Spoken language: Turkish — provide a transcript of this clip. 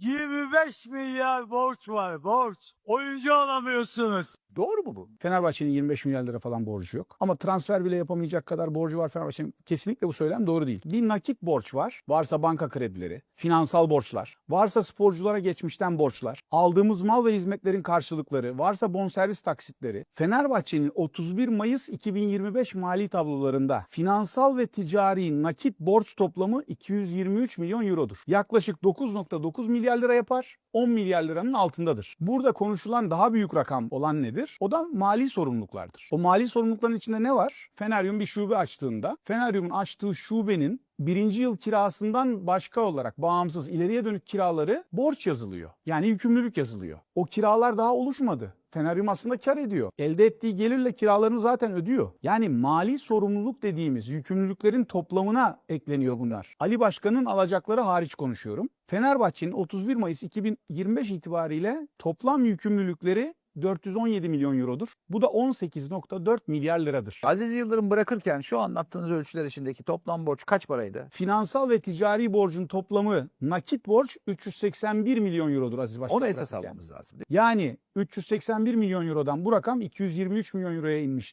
25 milyar borç var borç. Oyuncu alamıyorsunuz. Doğru mu bu? Fenerbahçe'nin 25 milyar lira falan borcu yok. Ama transfer bile yapamayacak kadar borcu var Fenerbahçe'nin. Kesinlikle bu söylem doğru değil. Bir nakit borç var. Varsa banka kredileri, finansal borçlar, varsa sporculara geçmişten borçlar, aldığımız mal ve hizmetlerin karşılıkları, varsa bonservis taksitleri. Fenerbahçe'nin 31 Mayıs 2025 mali tablolarında finansal ve ticari nakit borç toplamı 223 milyon eurodur. Yaklaşık 9.9 milyar lira yapar. 10 milyar liranın altındadır. Burada konuşulan daha büyük rakam olan nedir? O da mali sorumluluklardır. O mali sorumlulukların içinde ne var? Feneryum bir şube açtığında, Feneryum'un açtığı şubenin birinci yıl kirasından başka olarak bağımsız ileriye dönük kiraları borç yazılıyor. Yani yükümlülük yazılıyor. O kiralar daha oluşmadı. Feneryum aslında kar ediyor. Elde ettiği gelirle kiralarını zaten ödüyor. Yani mali sorumluluk dediğimiz yükümlülüklerin toplamına ekleniyor bunlar. Ali Başkan'ın alacakları hariç konuşuyorum. Fenerbahçe'nin 31 Mayıs 2025 itibariyle toplam yükümlülükleri 417 milyon eurodur. Bu da 18.4 milyar liradır. Aziz Yıldırım bırakırken şu anlattığınız ölçüler içindeki toplam borç kaç paraydı? Finansal ve ticari borcun toplamı nakit borç 381 milyon eurodur Aziz Başkan. Onu esas almamız lazım. Yani 381 milyon eurodan bu rakam 223 milyon euroya inmiştir.